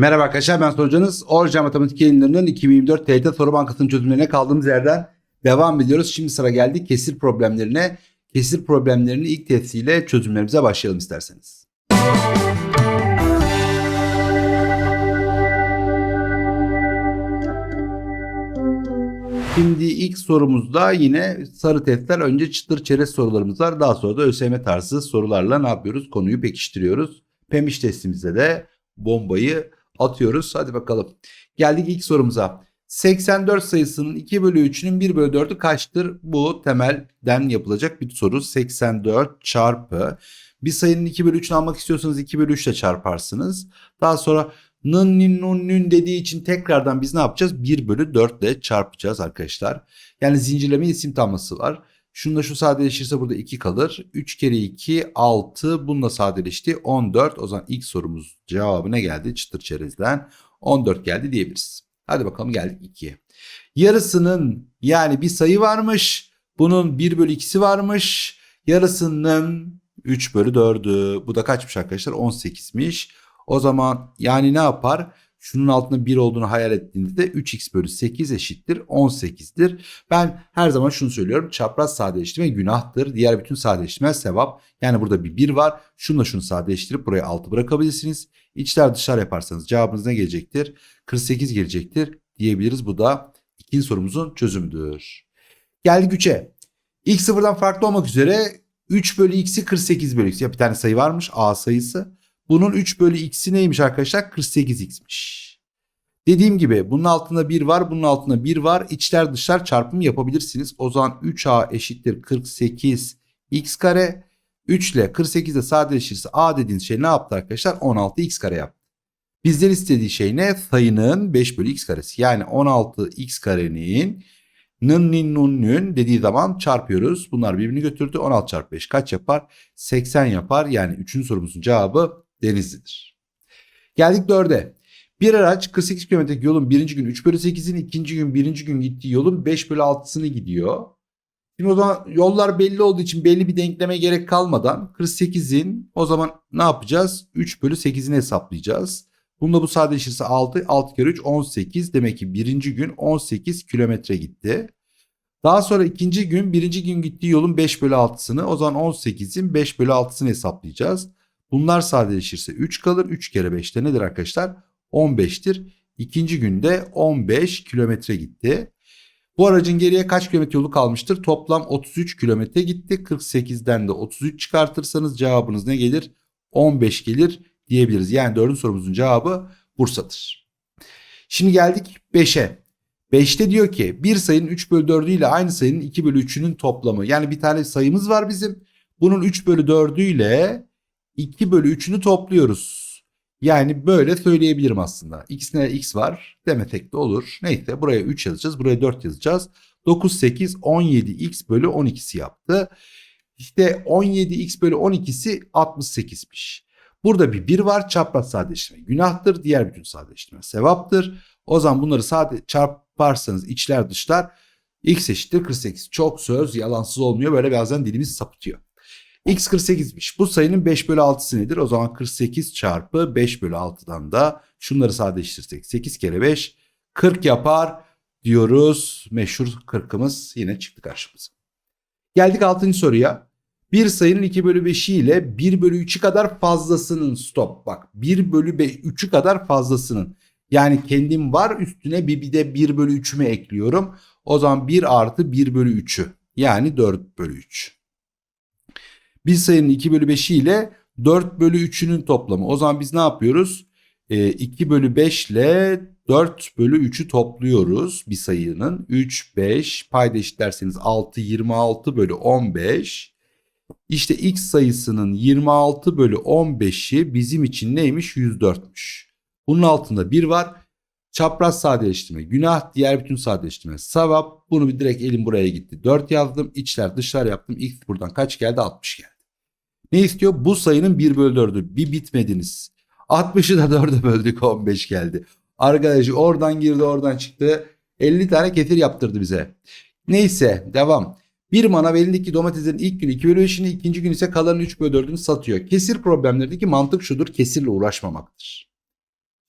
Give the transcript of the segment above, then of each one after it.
Merhaba arkadaşlar ben sorucanız Orca Matematik Yayınları'nın 2024 TYT Soru Bankası'nın çözümlerine kaldığımız yerden devam ediyoruz. Şimdi sıra geldi kesir problemlerine. Kesir problemlerini ilk testiyle çözümlerimize başlayalım isterseniz. Şimdi ilk sorumuzda yine sarı testler önce çıtır çerez sorularımız var. Daha sonra da ÖSYM tarzı sorularla ne yapıyoruz? Konuyu pekiştiriyoruz. Pemiş testimizde de bombayı atıyoruz. Hadi bakalım. Geldik ilk sorumuza. 84 sayısının 2 bölü 3'ünün 1 bölü 4'ü kaçtır? Bu temelden yapılacak bir soru. 84 çarpı. Bir sayının 2 bölü 3'ünü almak istiyorsanız 2 bölü 3 ile çarparsınız. Daha sonra nın nin nun nün dediği için tekrardan biz ne yapacağız? 1 bölü 4 ile çarpacağız arkadaşlar. Yani zincirleme isim tamlaması var. Şununla şu sadeleşirse burada 2 kalır. 3 kere 2 6 bununla sadeleşti 14. O zaman ilk sorumuz cevabı ne geldi? Çıtır çerezden 14 geldi diyebiliriz. Hadi bakalım geldik 2'ye. Yarısının yani bir sayı varmış. Bunun 1 bölü 2'si varmış. Yarısının 3 bölü 4'ü. Bu da kaçmış arkadaşlar? 18'miş. O zaman yani ne yapar? Şunun altında 1 olduğunu hayal ettiğinde de 3x bölü 8 eşittir 18'dir. Ben her zaman şunu söylüyorum. Çapraz sadeleştirme günahtır. Diğer bütün sadeleştirme sevap. Yani burada bir 1 var. Şununla şunu sadeleştirip buraya 6 bırakabilirsiniz. İçler dışlar yaparsanız cevabınız ne gelecektir? 48 gelecektir diyebiliriz. Bu da ikinci sorumuzun çözümüdür. Geldik 3'e. X sıfırdan farklı olmak üzere 3 bölü x'i 48 bölü x. Ya bir tane sayı varmış A sayısı. Bunun 3 bölü x'i neymiş arkadaşlar? 48x'miş. Dediğim gibi bunun altında 1 var, bunun altında 1 var. İçler dışlar çarpımı yapabilirsiniz. O zaman 3a eşittir 48 x kare. 3 ile 48 de sadeleşirse a dediğiniz şey ne yaptı arkadaşlar? 16 x kare yaptı. Bizden istediği şey ne? Sayının 5 bölü x karesi. Yani 16 x karenin nın nin nun nün dediği zaman çarpıyoruz. Bunlar birbirini götürdü. 16 çarpı 5 kaç yapar? 80 yapar. Yani 3. sorumuzun cevabı Denizli'dir. Geldik 4'e. Bir araç 48 kilometrelik yolun birinci gün 3 bölü 8'ini ikinci gün birinci gün gittiği yolun 5 bölü 6'sını gidiyor. Şimdi o zaman yollar belli olduğu için belli bir denkleme gerek kalmadan 48'in o zaman ne yapacağız? 3 bölü 8'ini hesaplayacağız. Bunda bu sadeleşirse 6, 6 kere 3 18 demek ki birinci gün 18 kilometre gitti. Daha sonra ikinci gün birinci gün gittiği yolun 5 bölü 6'sını o zaman 18'in 5 bölü 6'sını hesaplayacağız. Bunlar sadeleşirse 3 kalır. 3 kere 5'te nedir arkadaşlar? 15'tir. İkinci günde 15 kilometre gitti. Bu aracın geriye kaç kilometre yolu kalmıştır? Toplam 33 kilometre gitti. 48'den de 33 çıkartırsanız cevabınız ne gelir? 15 gelir diyebiliriz. Yani dördüncü sorumuzun cevabı Bursa'dır. Şimdi geldik 5'e. 5'te diyor ki bir sayının 3 bölü 4'ü ile aynı sayının 2 bölü 3'ünün toplamı. Yani bir tane sayımız var bizim. Bunun 3 bölü 4'ü ile 2 bölü 3'ünü topluyoruz. Yani böyle söyleyebilirim aslında. İkisine x var demesek de olur. Neyse buraya 3 yazacağız. Buraya 4 yazacağız. 9, 8, 17 x bölü 12'si yaptı. İşte 17 x bölü 12'si 68'miş. Burada bir 1 var çapraz sadeleştirme günahtır. Diğer bütün sadeleştirme sevaptır. O zaman bunları sade çarparsanız içler dışlar x eşittir 48. Çok söz yalansız olmuyor. Böyle bazen dilimiz sapıtıyor. X 48'miş. Bu sayının 5 bölü 6'sı nedir? O zaman 48 çarpı 5 bölü 6'dan da şunları sadeleştirirsek 8 kere 5 40 yapar diyoruz. Meşhur 40'ımız yine çıktı karşımıza. Geldik 6. soruya. Bir sayının 2 bölü 5'i ile 1 bölü 3'ü kadar fazlasının stop bak 1 bölü 3'ü kadar fazlasının yani kendim var üstüne bir, bir de 1 bölü 3'ümü ekliyorum. O zaman 1 artı 1 bölü 3'ü yani 4 bölü 3. Bir sayının 2 bölü 5'i ile 4 bölü 3'ünün toplamı. O zaman biz ne yapıyoruz? E, 2 bölü 5 ile 4 bölü 3'ü topluyoruz bir sayının. 3, 5 payda eşitlerseniz 6, 26 bölü 15. İşte x sayısının 26 bölü 15'i bizim için neymiş? 104'müş. Bunun altında 1 var. Çapraz sadeleştirme günah, diğer bütün sadeleştirme sevap. Bunu bir direkt elim buraya gitti. 4 yazdım. İçler dışlar yaptım. X buradan kaç geldi? 60 geldi. Ne istiyor? Bu sayının 1 bölü 4'ü. Bir bitmediniz. 60'ı da 4'e böldük 15 geldi. Arkadaşı oradan girdi oradan çıktı. 50 tane ketir yaptırdı bize. Neyse devam. Bir manav elindeki domateslerin ilk günü 2 bölü 5'ini ikinci gün ise kalanın 3 bölü 4'ünü satıyor. Kesir problemlerdeki mantık şudur kesirle uğraşmamaktır.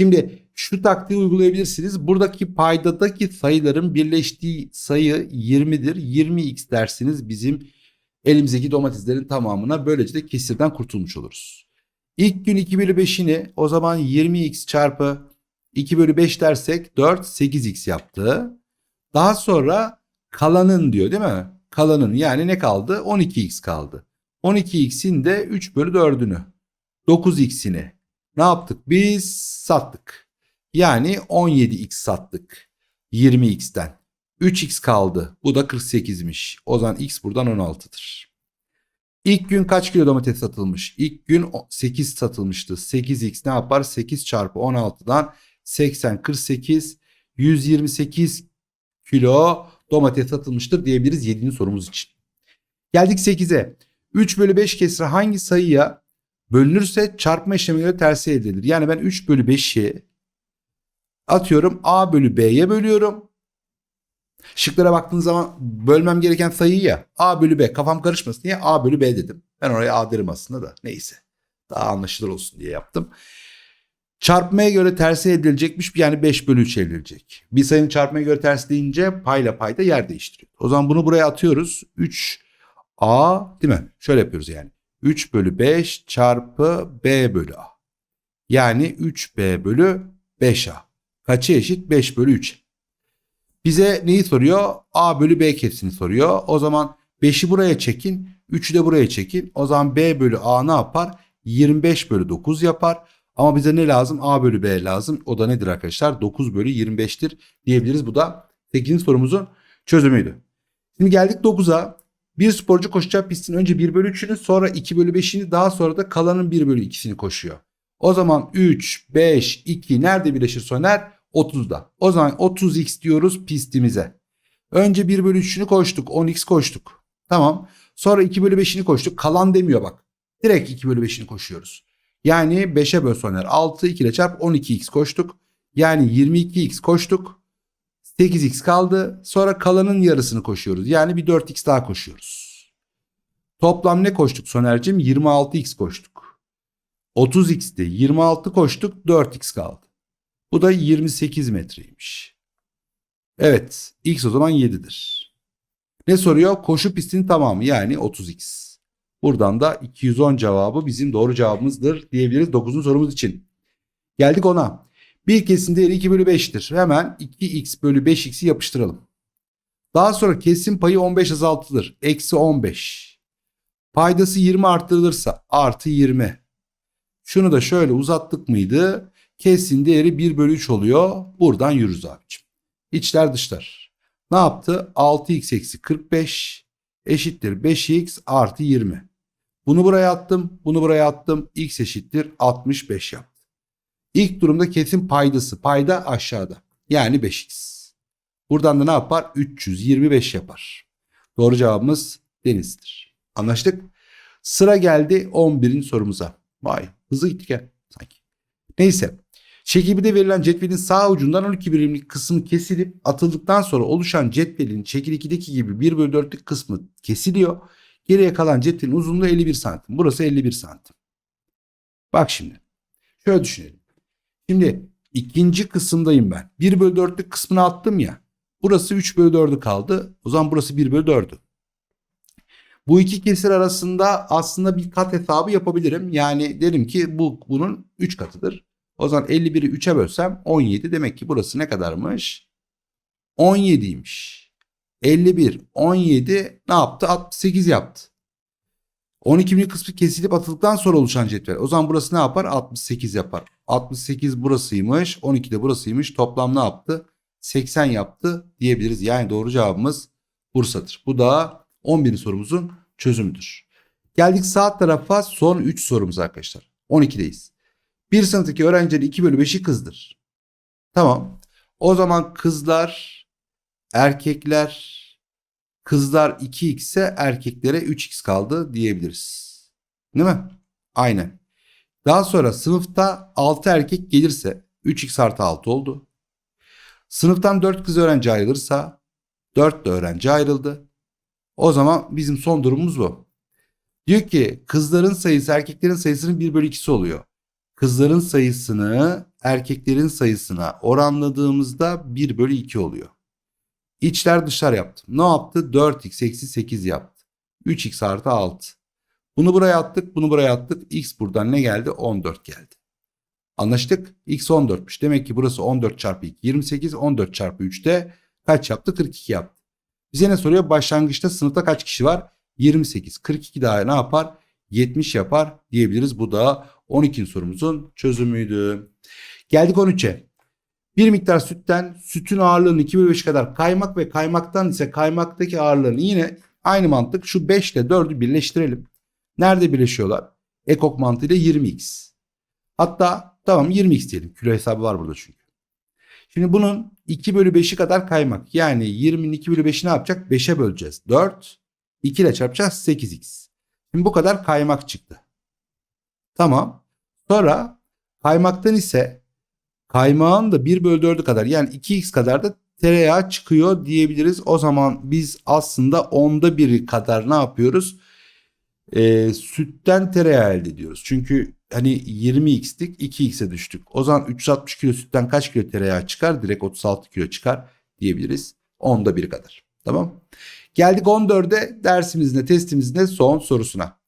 Şimdi şu taktiği uygulayabilirsiniz. Buradaki paydadaki sayıların birleştiği sayı 20'dir. 20x dersiniz bizim elimizdeki domateslerin tamamına. Böylece de kesirden kurtulmuş oluruz. İlk gün 2 bölü 5'ini o zaman 20x çarpı 2 bölü 5 dersek 4 8x yaptı. Daha sonra kalanın diyor değil mi? Kalanın yani ne kaldı? 12x kaldı. 12x'in de 3 bölü 4'ünü. 9x'ini ne yaptık? Biz sattık. Yani 17x sattık. 20x'ten. 3x kaldı. Bu da 48'miş. O zaman x buradan 16'dır. İlk gün kaç kilo domates satılmış? İlk gün 8 satılmıştı. 8x ne yapar? 8 çarpı 16'dan 80, 48, 128 kilo domates satılmıştır diyebiliriz 7. sorumuz için. Geldik 8'e. 3 bölü 5 kesri hangi sayıya bölünürse çarpma işlemine göre tersi elde edilir. Yani ben 3 bölü 5'i atıyorum A bölü B'ye bölüyorum. Şıklara baktığın zaman bölmem gereken sayıyı ya A bölü B kafam karışmasın diye A bölü B dedim. Ben oraya A derim aslında da neyse. Daha anlaşılır olsun diye yaptım. Çarpmaya göre tersi edilecekmiş yani 5 bölü 3 edilecek. Bir sayının çarpmaya göre tersi deyince payla payda yer değiştiriyor. O zaman bunu buraya atıyoruz. 3A değil mi? Şöyle yapıyoruz yani. 3 bölü 5 çarpı B bölü A. Yani 3B bölü 5A. Kaçı eşit? 5 bölü 3. Bize neyi soruyor? A bölü B kesini soruyor. O zaman 5'i buraya çekin. 3'ü de buraya çekin. O zaman B bölü A ne yapar? 25 bölü 9 yapar. Ama bize ne lazım? A bölü B lazım. O da nedir arkadaşlar? 9 bölü 25'tir diyebiliriz. Bu da 8. sorumuzun çözümüydü. Şimdi geldik 9'a. Bir sporcu koşacağı pistin önce 1 bölü 3'ünü sonra 2 bölü 5'ini daha sonra da kalanın 1 bölü 2'sini koşuyor. O zaman 3, 5, 2 nerede birleşir Soner? 30'da. O zaman 30x diyoruz pistimize. Önce 1 bölü 3'ünü koştuk. 10x koştuk. Tamam. Sonra 2 bölü 5'ini koştuk. Kalan demiyor bak. Direkt 2 bölü 5'ini koşuyoruz. Yani 5'e böl Soner. 6 2 ile çarp 12x koştuk. Yani 22x koştuk. 8x kaldı. Sonra kalanın yarısını koşuyoruz. Yani bir 4x daha koşuyoruz. Toplam ne koştuk Soner'cim? 26x koştuk. 30x'ti. 26 koştuk. 4x kaldı. Bu da 28 metreymiş. Evet. X o zaman 7'dir. Ne soruyor? Koşu pistinin tamamı yani 30x. Buradan da 210 cevabı bizim doğru cevabımızdır diyebiliriz 9. sorumuz için. Geldik ona. Bir kesin değeri 2 bölü 5'tir. Hemen 2x bölü 5x'i yapıştıralım. Daha sonra kesim payı 15 azaltılır. Eksi 15. Paydası 20 arttırılırsa artı 20. Şunu da şöyle uzattık mıydı? Kesin değeri 1 bölü 3 oluyor. Buradan yürürüz abicim. İçler dışlar. Ne yaptı? 6x eksi 45 eşittir 5x artı 20. Bunu buraya attım. Bunu buraya attım. X eşittir 65 yaptı. İlk durumda kesin paydası. Payda aşağıda. Yani 5x. Buradan da ne yapar? 325 yapar. Doğru cevabımız denizdir. Anlaştık. Sıra geldi 11. sorumuza. Vay hızlı gittik ya sanki. Neyse. Şekilde verilen cetvelin sağ ucundan 12 birimlik kısmı kesilip atıldıktan sonra oluşan cetvelin şekil 2'deki gibi 1 bölü 4'lük kısmı kesiliyor. Geriye kalan cetvelin uzunluğu 51 santim. Burası 51 santim. Bak şimdi. Şöyle düşünelim. Şimdi ikinci kısımdayım ben. 1 bölü 4'lük kısmını attım ya. Burası 3 bölü 4'ü kaldı. O zaman burası 1 bölü 4'ü. Bu iki kesir arasında aslında bir kat hesabı yapabilirim. Yani derim ki bu bunun 3 katıdır. O zaman 51'i 3'e bölsem 17. Demek ki burası ne kadarmış? 17'ymiş. 51, 17 ne yaptı? 68 yaptı. 12 bin kısmı kesilip atıldıktan sonra oluşan cetvel. O zaman burası ne yapar? 68 yapar. 68 burasıymış. 12 de burasıymış. Toplam ne yaptı? 80 yaptı diyebiliriz. Yani doğru cevabımız Bursa'dır. Bu da 11. sorumuzun çözümüdür. Geldik sağ tarafa son 3 sorumuz arkadaşlar. 12'deyiz. Bir sınıftaki öğrencilerin 2 bölü 5'i kızdır. Tamam. O zaman kızlar, erkekler, kızlar 2x ise erkeklere 3x kaldı diyebiliriz. Değil mi? Aynen. Daha sonra sınıfta 6 erkek gelirse 3x artı 6 oldu. Sınıftan 4 kız öğrenci ayrılırsa 4 de öğrenci ayrıldı. O zaman bizim son durumumuz bu. Diyor ki kızların sayısı erkeklerin sayısının 1 bölü 2'si oluyor. kızların sayısını erkeklerin sayısına oranladığımızda 1 bölü 2 oluyor. İçler dışlar yaptım. Ne yaptı? 4x eksi 8 yaptı. 3x artı 6. Bunu buraya attık, bunu buraya attık. X buradan ne geldi? 14 geldi. Anlaştık. X 14'müş. Demek ki burası 14 çarpı 2 28. 14 çarpı 3'te kaç yaptı? 42 yaptı. Bize ne soruyor? Başlangıçta sınıfta kaç kişi var? 28. 42 daha ne yapar? 70 yapar diyebiliriz. Bu da 12. sorumuzun çözümüydü. Geldik 13'e. Bir miktar sütten sütün ağırlığının 2 bölü 5 kadar kaymak ve kaymaktan ise kaymaktaki ağırlığını yine aynı mantık şu 5 ile 4'ü birleştirelim. Nerede birleşiyorlar? Ekok mantığıyla 20x. Hatta tamam 20x diyelim. Kilo hesabı var burada çünkü. Şimdi bunun 2 bölü 5'i kadar kaymak. Yani 20'nin 2 bölü 5'i ne yapacak? 5'e böleceğiz. 4. 2 ile çarpacağız 8x. Şimdi bu kadar kaymak çıktı. Tamam. Sonra kaymaktan ise kaymağın da 1 bölü 4'ü kadar yani 2x kadar da tereyağı çıkıyor diyebiliriz. O zaman biz aslında onda biri kadar ne yapıyoruz? Ee, sütten tereyağı elde ediyoruz. Çünkü hani 20x'tik 2x'e düştük. O zaman 360 kilo sütten kaç kilo tereyağı çıkar? Direkt 36 kilo çıkar diyebiliriz. Onda biri kadar. Tamam. Geldik 14'e dersimizin de testimizin de son sorusuna.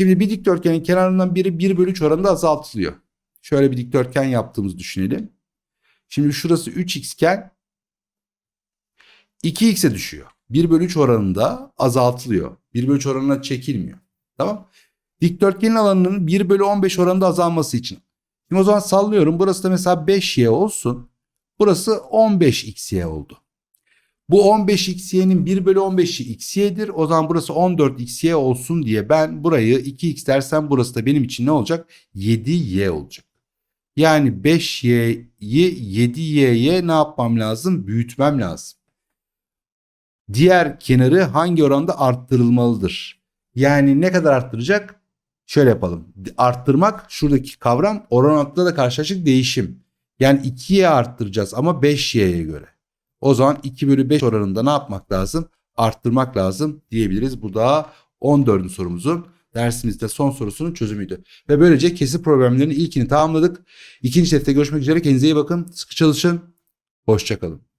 Şimdi bir dikdörtgenin kenarından biri 1 bölü 3 oranında azaltılıyor. Şöyle bir dikdörtgen yaptığımızı düşünelim. Şimdi şurası 3x iken 2x'e düşüyor. 1 bölü 3 oranında azaltılıyor. 1 bölü 3 oranına çekilmiyor. Tamam. Dikdörtgenin alanının 1 bölü 15 oranında azalması için. Şimdi o zaman sallıyorum. Burası da mesela 5y olsun. Burası 15xy oldu. Bu 15xy'nin 1 bölü 15'i xy'dir. O zaman burası 14xy olsun diye ben burayı 2x dersem burası da benim için ne olacak? 7y olacak. Yani 5y'yi 7y'ye ne yapmam lazım? Büyütmem lazım. Diğer kenarı hangi oranda arttırılmalıdır? Yani ne kadar arttıracak? Şöyle yapalım. Arttırmak şuradaki kavram orantıda da karşılaşık değişim. Yani 2'ye arttıracağız ama 5y'ye göre. O zaman 2 bölü 5 oranında ne yapmak lazım? Arttırmak lazım diyebiliriz. Bu da 14. sorumuzun dersimizde son sorusunun çözümüydü. Ve böylece kesir problemlerinin ilkini tamamladık. İkinci testte görüşmek üzere. Kendinize iyi bakın. Sıkı çalışın. Hoşçakalın.